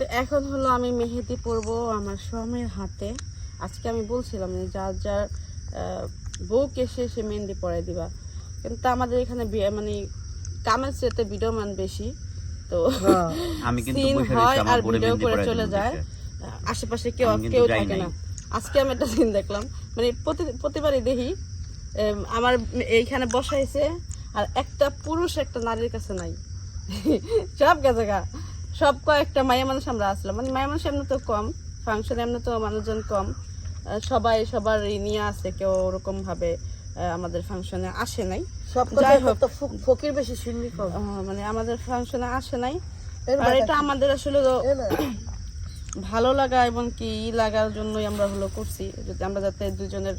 তো এখন হলো আমি মেহেদি পরবো আমার স্বামীর হাতে। আজকে আমি বলছিলাম যে যার যার বউকে সে সে মেহেন্দি পরাই দিবা। কিন্তু আমাদের এখানে মানে কামের চেতে ভিডিও মান বেশি। তো আমি কিন্তু সিন হয় আর ভিডিও করে চলে যায়। আশেপাশে কেউ কেউ থাকে না। আজকে আমি একটা সিন দেখলাম। মানে প্রতি প্রতিবারই দেখি আমার এইখানে বসাইছে আর একটা পুরুষ একটা নারীর কাছে নাই। সব গেছে গা। সব কয়েকটা মায়া মানুষ আমরা আসলাম। মানে মায়া মানুষ এমনি তো কম ফাংশন এমনি তো মানুষজন কম। সবাই সবার নিয়ে আসে কেউ ওরকম ভাবে আমাদের ফাংশনে আসে নাই। সব যাই হোক। ফকির বেশি শুনবি মানে আমাদের ফাংশনে আসে নাই। আর এটা আমাদের আসলে ভালো লাগা এবং কি ই লাগার জন্যই আমরা হলো করছি। যদি আমরা যাতে দুজনের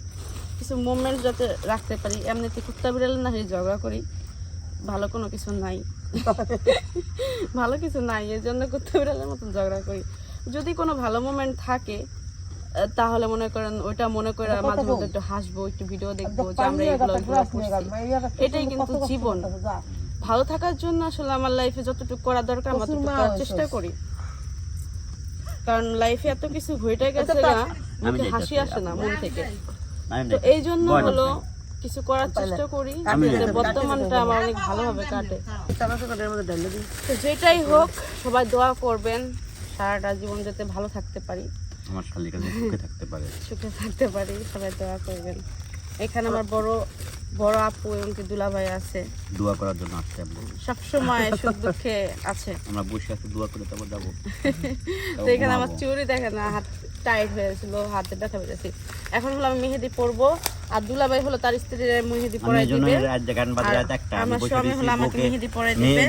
কিছু মুভমেন্ট যাতে রাখতে পারি। এমনিতে কুত্তা বিড়ালে না হয়ে ঝগড়া করি। ভালো কোনো কিছু নাই। ভালো কিছু নাই এর জন্য কুত্তা বিড়ালের মতন ঝগড়া করি। যদি কোনো ভালো মুভমেন্ট থাকে তাহলে মনে করেন ওইটা মনে করে মাঝে মধ্যে একটু হাসবো একটু ভিডিও দেখব যে আমরা এগুলো এটাই কিন্তু জীবন। ভালো থাকার জন্য আসলে আমার লাইফে যতটুকু করা দরকার আমি প্রচুর ততটুকু মা করার চেষ্টা করি। কারণ লাইফে এত কিছু ঘটে গেছে আচ্ছা, না মুখে হাসি আসে না মন থেকে। তো এই জন্য হলো। কিছু করার চেষ্টা করি বর্তমানটা আমার অনেক ভালোভাবে কাটে। চানাচুর কাঠের মধ্যে ঢেলে দিই। তো যেটাই হোক সবাই দোয়া করবেন সারাটা জীবন যাতে ভালো থাকতে পারি। আমার শালির কাছে সুখে থাকতে পারে। সুখে থাকতে পারি সবাই দোয়া করবেন। এখানে আমার বড় বড় আপু এবং কি দুলাভাই আছে। দোয়া করার জন্য আসছে সবসময় সুখ দুঃখে আছে। আমরা বসে আছি দোয়া করে তারপর যাব। তো এখানে আমার চুরি দেখে না হাত টাইট হয়েছিল হাতে ব্যথা পেয়েছি। এখন হলো আমি মেহেদি পরবো আর দুলাভাই হলো তার স্ত্রীর মেহেদি পরাই দিবে। গান বাজে আর একটা আমার স্বামী হলো আমাকে মেহেদি পরাই দিবে।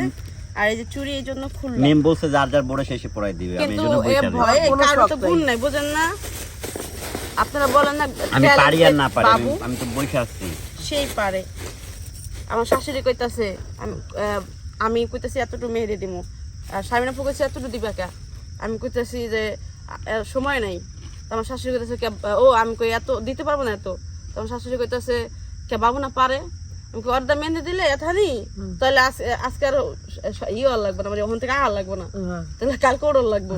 আর এই যে চুরি এই জন্য খুললাম মেম বলছে যার যার বড় শেষে পড়াই দিবে আমি এই কিন্তু জন্য এ বসে আছি। ভয়ে কারও তো গুণ নাই। বুঝেন না? আপনারা বলেন না আমি পারি আর না পারি আমি- তো বসে আসছি সেই পারে। আমার শাশুড়ি কইতাছে আমি আমি কইতাছি এতটুকু মেহেদি দিমু। আর স্বামীনা ফুকেছে এতটুকু দিবা কে? আমি কইতাছি যে সময় নাই। আমার শাশুড়ি কইতেছে ও আমি কই এত দিতে পারব না এত। তো আমার শাশুড়ি কইতেছে কে বাবু না পারে। আমি কই অর্ধা মেহেন্দি দিলে এথানি? তাহলে আজ- আজকে আর ইয়ে আর লাগবে না মানে ওখান থেকে আর লাগবে না। হ্যাঁ। তাহলে কালকে ওর লাগবে।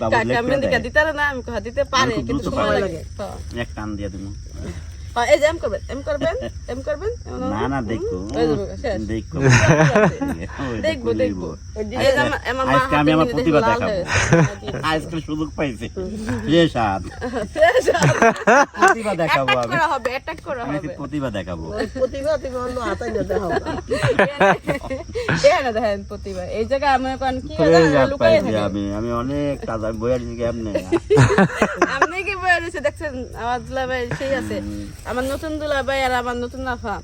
বাবু কাকা লেখ কে দিতে পারে না আমি কই হ্যাঁ, দিতে পারে কিন্তু সময় লাগে। হ্যাঁ। এক টান দিয়ে দিবো। হ্যাঁ, এই যে এম করবেন এম করবেন এম করবেন না না দেখো। দেখো দেখব দেখব। আজকে আমি আমার প্রতিভা দেখাবো। আজকে সুযোগ পাইছি। যে সাত প্রতিভা দেখাবো আমি। করা হবে attack করা হবে। প্রতিভা দেখাবো। প্রতিভা তুমি অন্য হাতাই না দেখাও। না। দেখেন প্রতিভা। এই আমি কি থাকে। আমি। আমি অনেক কাজ আমি বইয়ার দিকে কেমনে? আপনি কি বয়ে রয়েছে দেখছেন আমার সেই আছে। আমার নতুন দুলাভাই আর আমার নতুন নাফা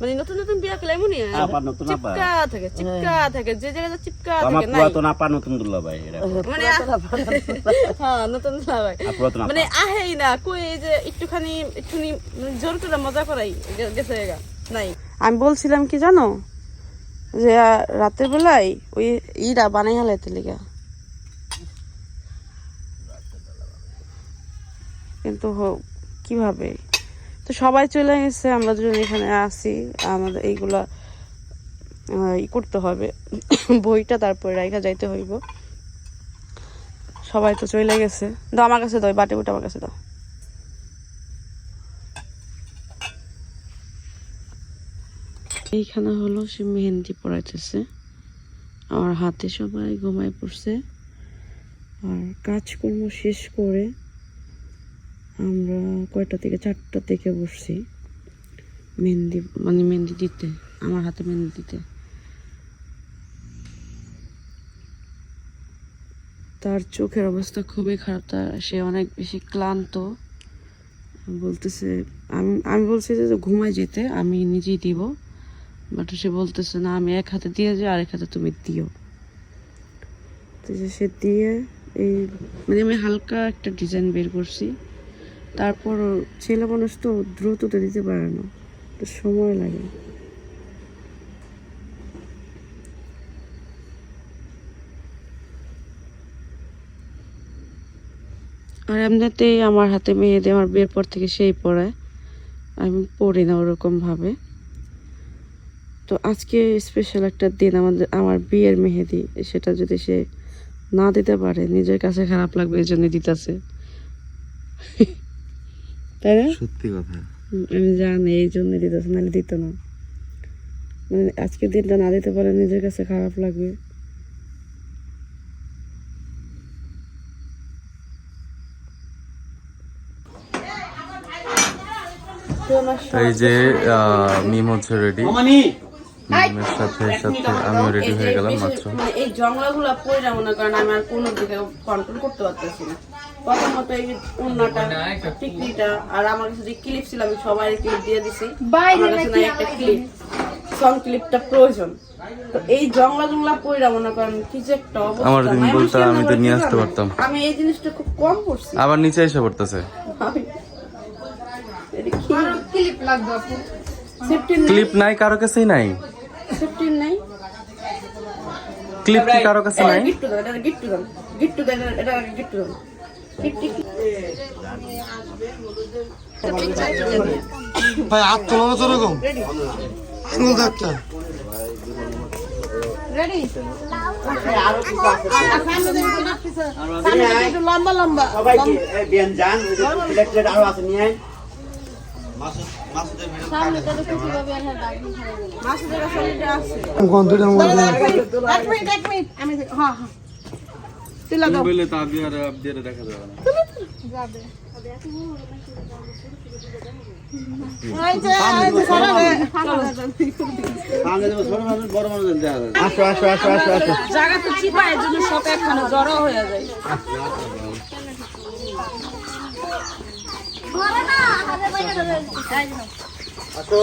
মানে নতুন নতুন বিয়া করলে এমনই হয়। আবার নতুন আপা। চিপকা থাকে চিপকা থাকে। যে জায়গায় চিপকা আমার থাকে নাই। পুরাতন আপা নতুন দুল্লা ভাই মানে হ্যাঁ নতুন আর পুরাতন মানে আহেই না কই এই যে একটুখানি একটুখানি মানে জোর করে মজা করাই গেছে গা নাই। আমি বলছিলাম কি জানো? যে রাতের বেলায় ওই ইরা বানাই হালাইতে লিগা। কিন্তু কীভাবে? তো সবাই চলে গেছে, আমরা দুজন এখানে আসি আমাদের এইগুলা ই করতে হবে। বইটা তারপরে রাইখা যাইতে হইব। সবাই তো চলে গেছে। দাও আমার কাছে দাও বাটি বুটা আমার কাছে দাও। এইখানে হলো সে মেহেন্দি পড়াইতেছে আমার হাতে সবাই ঘুমায় পড়ছে। আর কাজকর্ম শেষ করে আমরা কয়টা থেকে? চারটা থেকে বসছি। মেহেন্দি মানে মেহেন্দি দিতে, আমার হাতে মেহেন্দি দিতে। তার চোখের অবস্থা খুবই খারাপ, তার সে অনেক বেশি ক্লান্ত। বলতেছে, আমি আমি বলছি যে ঘুমায় যেতে, আমি নিজেই দিব। বাট সে বলতেছে, না, আমি এক হাতে দিয়ে যাই, আরেক হাতে তুমি দিও। তো সে দিয়ে, এই মানে আমি হালকা একটা ডিজাইন বের করছি। তারপর ছেলে মানুষ তো দ্রুত তো দিতে পারে না। তো সময় লাগে। আর এমনিতেই আমার হাতে মেহেদি, আমার বিয়ের পর থেকে সেই পড়ায় আমি পড়ি না ওরকম ভাবে তো আজকে স্পেশাল একটা দিন আমাদের, আমার বিয়ের মেহেদি, সেটা যদি সে না দিতে পারে, নিজের কাছে খারাপ লাগবে, এই জন্য দিতেছে। তাই না? সত্যি কথা। আমি জানি এই জন্য দিতেছে নাহলে দিত না। মানে আজকে দিনটা না দিতে পারে নিজের কাছে খারাপ লাগবে। এই যে আহ, মিম হচ্ছে রেডি মিমের সাথে সাথে আমিও রেডি হয়ে গেলাম মাত্র। মানে এই জঙ্গলগুলো পড়ে মনে করেন আমি আর কোনো দিকে কন্ট্রোল করতে পারতেছি না। প্রথমত এই উন্নাটা টিকলিটা আর আমার কাছে যে ক্লিপ ছিল আমি সবাই ক্লিপ দিয়ে দিছি। আমার কাছে নাই একটা ক্লিপ সং ক্লিপটা প্রয়োজন। তো এই জংলা জংলা মনে করেন কি যে একটা অবস্থা। আমার দিন আমি আমি তো নিয়ে আসতে পারতাম। আমি এই জিনিসটা খুব কম করছি। আবার নিচে এসে পড়তেছে। ক্লিপ লাগবে আপু। ক্লিপ নাই। কারও কাছেই নাই। সেফটিন নাই। ক্লিপ কি কারও কাছে নাই? গিট্টু দাও এটা গিট্টু দাও। গিট্টু দাও এটা- এটা গিট্টু দাও। টিক টিক ভাই হাত তোলা তো এরকম আঙুল একটু লম্বা লম্বা সবাইকে এই ব্যঞ্জন সিলেক্টেড আরও আছে নিয়ে আয়। মাসুদের কাছে এটা আছে গন্ধটার মধ্যে এক মিনিট এক মিনিট। আমি হ্যাঁ হ্যাঁ। তুলা দাও এই যে এই যে সরো রে। সামনে যাব, ছোট বড় মানুষ দেখা আসো আসো আসো আসো জায়গা তো চিপা এর জন্য সব একখানে জড়ো হয়ে যায় আসো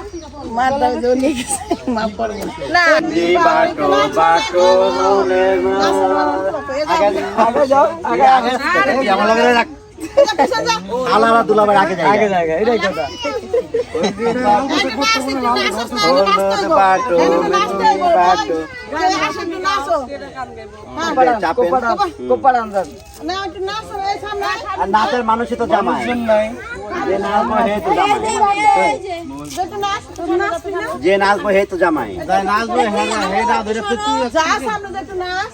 আলারা দুলাবার আগে আগে এটাই কথা নাচের মানুষই তো জামাই। যে নাচবো হে তো জামাই। নাচবি হে তো জামাই। নাচবো হে না হে না ধরে যা সামনে দেখো নাচ।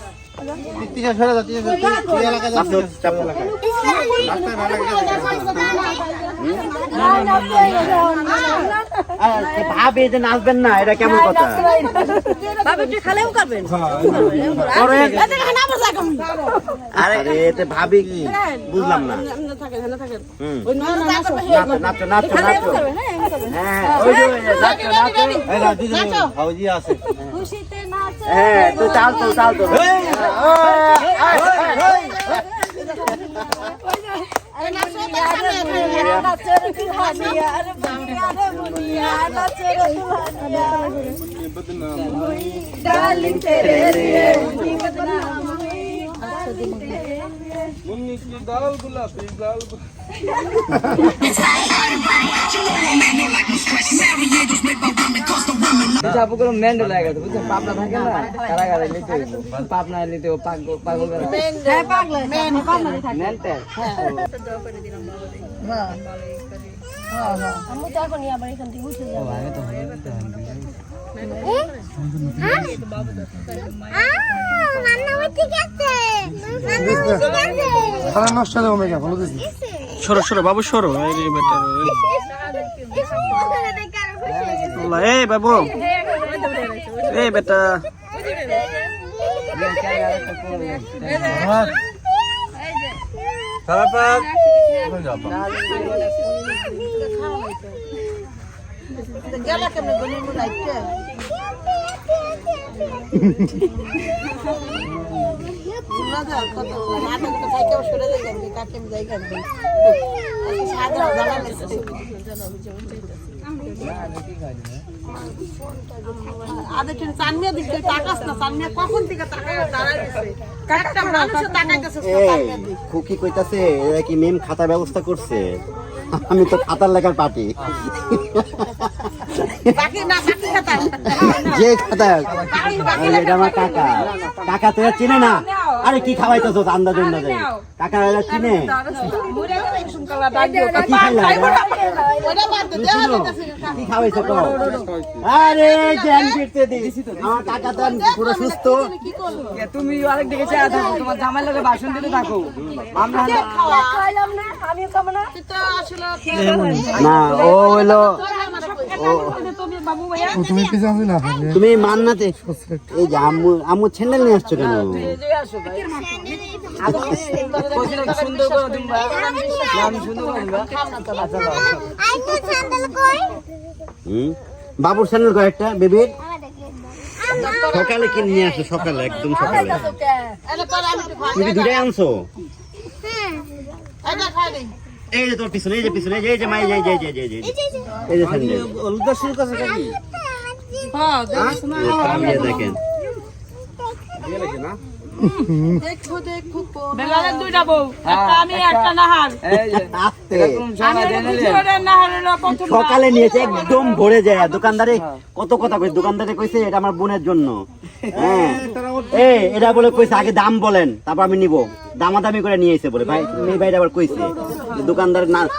ভাবে যে নাচবেন না এটা কেমন কথা? খালেও করবেন আরে এতে ভাবি কি বুঝলাম না নাচো নাচো নাচো নাচো Eh, tu salto, salto. Darling, tere you হয়ে গেছে বুঝছেন পাবনা থাকে না কারাগারে নিতে পাবনা নিতে ও পাগল পাগল করে হ্যাঁ পাগলা মেন পাগলা থাকে আমি তো এখন আবার এখান থেকে উঠে যাব তারা নষ্ট হয়ে দিছি সরো সরো বাবু সরো এই রে বেটা রে। এই বাবু এই বেটা গেলা কেমনে গনি মু রাইতে খুকি কইতাছে এরা কি মেম খাতা ব্যবস্থা করছে? আমি তো খাতার লেখার পার্টি। বাকি না বাকি কথা যে খাতা এটা আমার কাকা। কাকা তো এরা চিনে না আরে কি খাওয়াইতেছো আন্দাজ আন্দাজে কাকা এরা চিনে? কি খাইলা এরা? ওটা বাদ দে তুমি দেওয়া শুনো, কি খাওয়াইছো কও? আরে জ্ঞান ফিরতে দি। আমার কাকা তো পুরো সুস্থ। তুমি আরেক দিকে তোমার জামাই ভাষণ দিতে থাকো। আমরা খাইলাম না আমিও খাব না। তো আসলে না ও হলো তুমি মান্নাতে? এই যে আম্মু আম্মু ছেন্ডেল নিয়ে আসছো কেন? সুন্দর করে দিবা আমি সুন্দর করে দিবা দাও। হুম বাবুর স্যান্ডেল কয়েকটা বেবির সকালে কিনে নিয়ে আসো? সকালে একদম সকালে। এটা তোর আমি একটু খাই তুমি দুটাই আনছো? এটা খাই নেই এই যে তোর পিছনে এই যে পিছনে এই যে এই যে মাই যাই যাই যাই যাই যাই এই যে স্যান্ডেল হলুদা শুরু করছে নাকি হ্যাঁ কামিয়ে দেখেন। দেখো দেখো কোন দুইটা বউ একটা আমি একটা নাহার। এই যে আস্তে এরকম জামা জেনে নিয়ে। দুজনের নাহার হলো প্রথম সকালে নিয়েছে একদম ভরে যায়। দোকানদারে কত কথা কইছে? দোকানদারে কইছে এটা আমার বোনের জন্য। হ্যাঁ। এই এটা বলে কইছে আগে দাম বলেন তারপর আমি নিব। দামাদামি করে নিয়ে এসে বলে। ভাই এই ভাইটা আবার কইছে দোকানদার না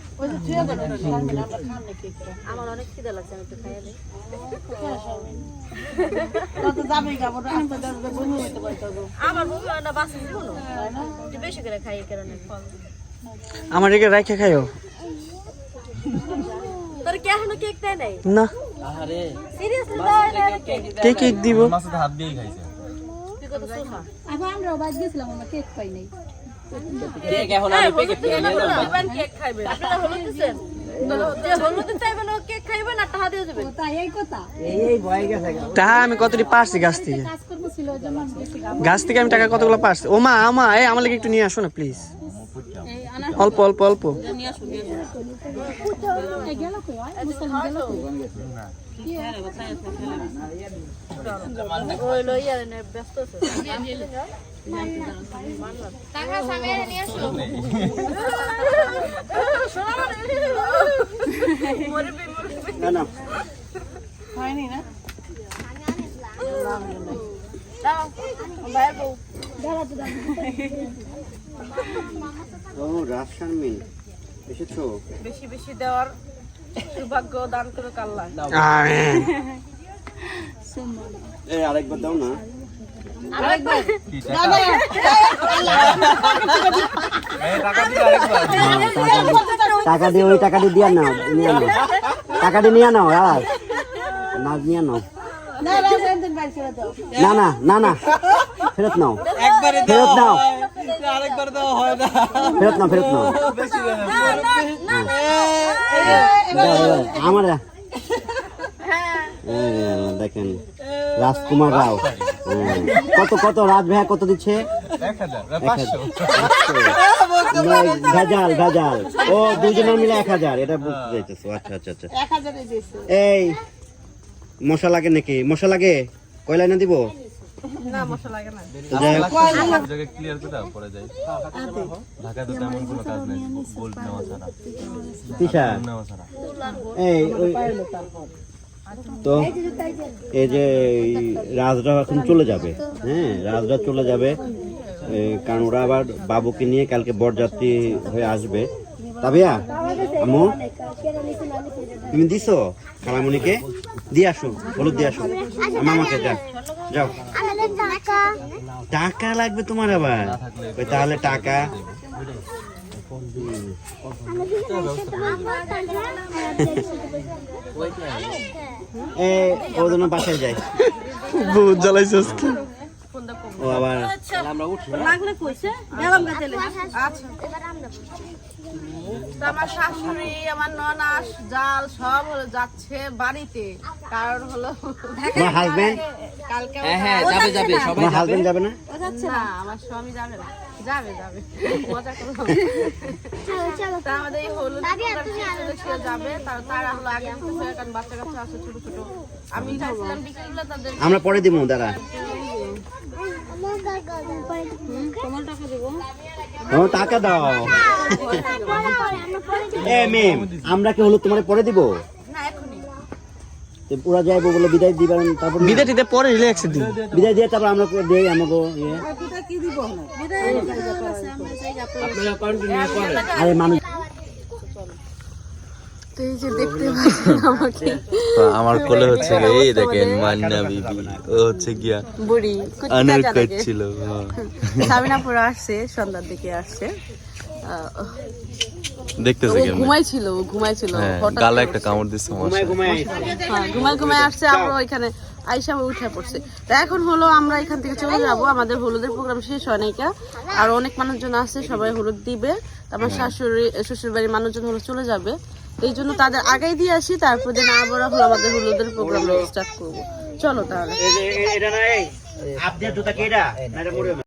আমরা আমার অনেক খিদে লাগছে আমি একটু খাইয়ে দিই। আমার না বাসে বেশি করে খাই কারণে। আমার একে রাখে খাইও। তোর কি এখনও কেক দেয় নাই? না। সিরিয়াসলি দাও না কেক কে কেক দিব? হাত দিয়েই খাইছে। তুই কত সুখা? কেক খাইবে আপনারা হলুদ দিছেন যে হলুদ কেক খাইবে না টাকা দিয়ে দেবেন এই ভয় গেছে টাকা আমি কতটি পারছি গাছ থেকে? গাছ থেকে আমি টাকা কতগুলো পারছি? ও মা আমা এই আমার লাগে একটু নিয়ে আসো না প্লিজ অল্প অল্প অল্প। ব্যস্ত আছে। না না হয়নি না ও রাজ শারমিন এসেছ? বেশি বেশি দেওয়ার সৌভাগ্য দান করে কাল্লা আমিন। এই আরেকবার দাও না। টাকা দিয়ে ওই টাকা দিয়ে দিয়া নাও নিয়ে নাও টাকা দিয়ে নিয়ে নাও আর না নিয়ে নাও না না না না ফেরত নাও ফেরত নাও আরেকবার দেওয়া হয় না ফেরত নাও ফেরত নাও আমার দেখেন রাজকুমার রাও হ্যাঁ। কত কত রাজ ভাইয়া কত দিচ্ছে। ভেজাল ভেজাল। ও দুজনে মিলে এক হাজার এটা বুঝতে চাইতেছো আচ্ছা আচ্ছা আচ্ছা। দিয়েছে এই মশা লাগে নাকি? মশা লাগে? কয়লা না দিব এই তো এই যে রাজরা এখন চলে যাবে হ্যাঁ রাজরা চলে যাবে কারণ ওরা আবার বাবুকে নিয়ে কালকে বরযাত্রী হয়ে আসবে। তাবিয়া আমু তুমি দিছো খালামণিকে দিয়ে আসো হলুদ দিয়ে আসো। মামাকে যা যাও। টাকা লাগবে তোমার আবার। ওই তাহলে টাকা। এ জন্য বাসায় যায়। বহুত জ্বালাইছে আজকে। ফোনটা কম ও আবার লাগলে কইছে গেলাম গা তেলে আচ্ছা। আমার শাশুড়ি আমার ননাস জাল সব হলো যাচ্ছে বাড়িতে। কারণ হলো হাজবেন্ড কালকে হ্যাঁ হ্যাঁ যাবে যাবে সবাই হাজবেন্ড যাবে। না? না আমার স্বামী যাবে না। যাবে যাবে মজা তা আমাদের এই হলুদ যাবে তার তারা হলো আগে কারণ বাচ্চা কাচ্চা আছে ছোট ছোট আমি চাইছিলাম বিকেলবেলা তাদের আমরা পরে দিব দাঁড়া ও টাকা দাও এ মেম আমরা কি হলো তোমার পরে দিব ওরা যাইবো বলে বিদায় দিবেন তারপর না? বিদে টিতে পরে রিল্যাক্স দিন বিদায় দিয়ে তারপর আমরা দেই আমাকে ইয়ে। আরে মানুষ তো এই যে দেখতে পাচ্ছেন আমাকে। আমার কোলে হচ্ছে এই দেখেন মান্না বিবি ও হচ্ছে গিয়া বুড়ি আনার করছিল হ্যাঁ। সাবিনা পুরো আসছে সন্ধ্যার দিকে আসছে। দেখতেছে কেমন? ঘুমাইছিল ঘুমাইছিল হ্যাঁ হঠাৎ গালে একটা কামড় ঘুমায় হ্যাঁ ঘুমাই ঘুমাই আসছে আমরা ওইখানে আইসা উঠে পড়ছে। তা এখন হলো আমরা এখান থেকে চলে যাব আমাদের হলুদের প্রোগ্রাম শেষ হয় নাইকা আর অনেক মানুষজন আছে সবাই হলুদ দিবে। আমার শাশুড়ি শ্বশুর বাড়ির মানুষজন হলো চলে যাবে। এই জন্য তাদের আগেই দিয়ে আসি তারপর দিন আবার হলো আমাদের হলুদের প্রোগ্রাম স্টার্ট করব। চলো তাহলে। এটা না আপনি জুতা কেডা